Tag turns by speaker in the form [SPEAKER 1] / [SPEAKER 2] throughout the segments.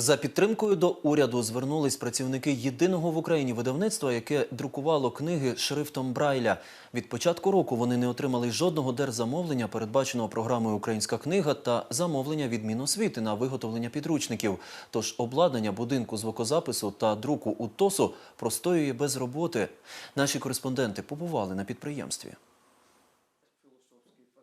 [SPEAKER 1] За підтримкою до уряду звернулись працівники єдиного в Україні видавництва, яке друкувало книги шрифтом Брайля. Від початку року вони не отримали жодного держзамовлення, передбаченого програмою Українська книга та замовлення від Міносвіти на виготовлення підручників. Тож обладнання будинку звукозапису та друку УТОСу простоює без роботи. Наші кореспонденти побували на підприємстві.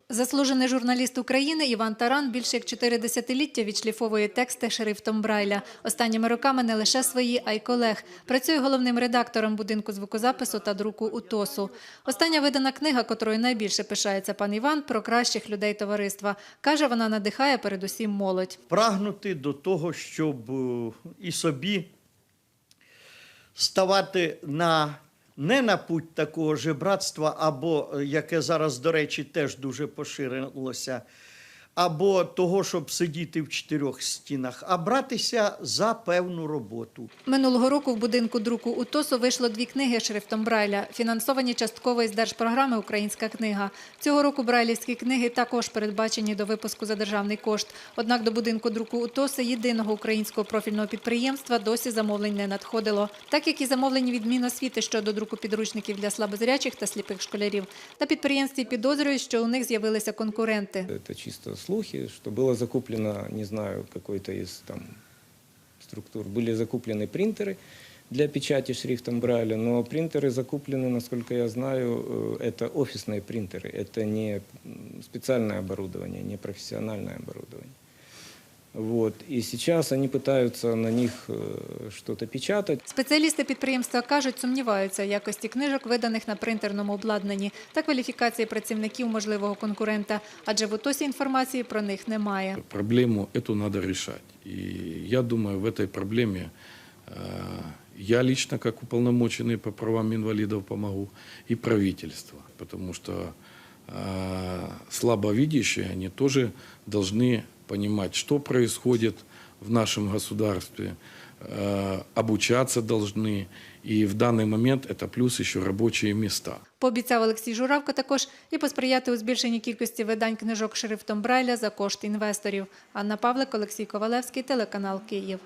[SPEAKER 2] Заслужений журналіст України Іван Таран більше як чотири десятиліття відшліфовує тексти шрифтом Брайля. Останніми роками не лише свої, а й колег. Працює головним редактором будинку звукозапису та друку УТОСу. Остання видана книга, котрою найбільше пишається пан Іван, про кращих людей товариства. Каже, вона надихає передусім молодь.
[SPEAKER 3] прагнути до того, щоб е, і собі ставати на не на путь такого жебратства, або е, яке зараз, до речі, теж дуже поширилося, або того, щоб сидіти в чотирьох стінах, а братися за певну роботу.
[SPEAKER 2] Минулого року в будинку друку УТОСу вийшло дві книги шрифтом Брайля, фінансовані частково із держпрограми Українська книга. Цього року брайлівські книги також передбачені до випуску за державний кошт. Однак до будинку друку УТОСу єдиного українського профільного підприємства досі замовлень не надходило. Так як і замовлені від Міносвіти щодо друку підручників для слабозрячих та сліпих школярів. На підприємстві підозрюють, що у них з'явилися конкуренти.
[SPEAKER 4] Это чисто слухи, что было закуплено, не знаю, какой-то из там структур, были закуплены принтеры для печати шрифтом Брайля, но принтеры закуплены, насколько я знаю, э, это офисные принтеры, это не м, специальное оборудование, не профессиональное оборудование. Вот. И сейчас они пытаются на них э, что-то печатать.
[SPEAKER 2] Спеціалісти підприємства кажуть, сумніваються в якості книжок, виданих на принтерному обладнанні, та кваліфікації працівників можливого конкурента, адже в УТОСі інформації про них немає.
[SPEAKER 5] Проблему эту надо решать. И я думаю, в этой проблеме э, я лично, как уполномоченный по правам инвалидов, помогу, и правительство. Потому что э, слабовидящие, они тоже должны понимать, что происходит в нашем государстве, э, обучаться должны. И в данный момент это плюс еще рабочие места.
[SPEAKER 2] Пообіцяв Олексій Журавко також і посприяти у збільшенні кількості видань книжок шрифтом Брайля за кошт інвесторів. Анна Павлик, Олексій Ковалевський, телеканал Київ.